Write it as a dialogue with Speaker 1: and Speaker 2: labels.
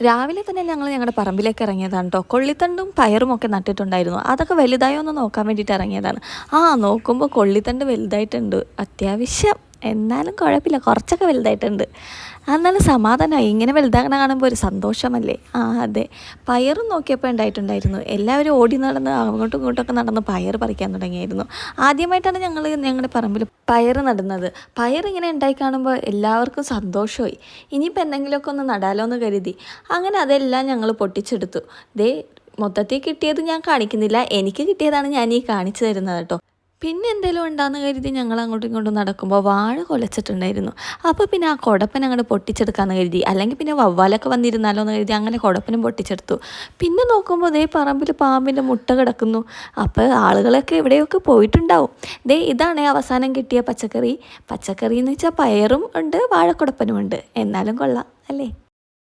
Speaker 1: രാവിലെ തന്നെ ഞങ്ങൾ ഞങ്ങളുടെ പറമ്പിലേക്ക് ഇറങ്ങിയതാണ് കേട്ടോ കൊള്ളിത്തണ്ടും പയറും ഒക്കെ നട്ടിട്ടുണ്ടായിരുന്നു. അതൊക്കെ വലുതായോ എന്ന് നോക്കാൻ വേണ്ടിയിട്ട് ഇറങ്ങിയതാണ്. ആ നോക്കുമ്പോൾ കൊള്ളിത്തണ്ട് വലുതായിട്ടുണ്ട്. അത്യാവശ്യം എന്നാലും കുഴപ്പമില്ല. കുറച്ചൊക്കെ വലുതായിട്ടുണ്ട്. എന്നാലും സമാധാനമായി. ഇങ്ങനെ വലുതാകണ കാണുമ്പോൾ ഒരു സന്തോഷമല്ലേ? ആ അതെ. പയറും നോക്കിയപ്പോൾ ഉണ്ടായിട്ടുണ്ടായിരുന്നു. എല്ലാവരും ഓടി നടന്ന് അങ്ങോട്ടും ഇങ്ങോട്ടൊക്കെ നടന്ന് പയർ പറിക്കാൻ തുടങ്ങിയായിരുന്നു. ആദ്യമായിട്ടാണ് ഞങ്ങൾ ഞങ്ങളുടെ പറമ്പിൽ പയർ നടുന്നത്. പയർ ഇങ്ങനെ ഉണ്ടായി കാണുമ്പോൾ എല്ലാവർക്കും സന്തോഷമായി. ഇനിയിപ്പോൾ എന്തെങ്കിലുമൊക്കെ ഒന്ന് നടാലോ എന്ന് കരുതി. അങ്ങനെ അതെല്ലാം ഞങ്ങൾ പൊട്ടിച്ചെടുത്തു. ദേ മൊത്തത്തിൽ കിട്ടിയത് ഞാൻ കാണിക്കുന്നില്ല. എനിക്ക് കിട്ടിയതാണ് ഞാൻ ഈ കാണിച്ചു തരുന്നത് കേട്ടോ. പിന്നെ എന്തെങ്കിലും ഉണ്ടാന്ന് കരുതി ഞങ്ങൾ അങ്ങോട്ടും ഇങ്ങോട്ടും നടക്കുമ്പോൾ വാഴ കൊലച്ചിട്ടുണ്ടായിരുന്നു. അപ്പോൾ പിന്നെ ആ കുടപ്പൻ അങ്ങോട്ട് പൊട്ടിച്ചെടുക്കാമെന്ന് കരുതി. അല്ലെങ്കിൽ പിന്നെ വവ്വാലൊക്കെ വന്നിരുന്നാലോ എന്ന് കരുതി അങ്ങനെ കുടപ്പനും പൊട്ടിച്ചെടുത്തു. പിന്നെ നോക്കുമ്പോൾ ദേ പറമ്പിൽ പാമ്പിന്റെ മുട്ട കിടക്കുന്നു. അപ്പോൾ ആളുകളൊക്കെ എവിടെയൊക്കെ പോയിട്ടുണ്ടാവും. ദേ ഇതാണ് അവസാനം കിട്ടിയ പച്ചക്കറി. പച്ചക്കറി എന്ന് വെച്ചാൽ പയറും ഉണ്ട് വാഴക്കുടപ്പനും ഉണ്ട്. എന്നാലും കൊള്ളാം അല്ലേ?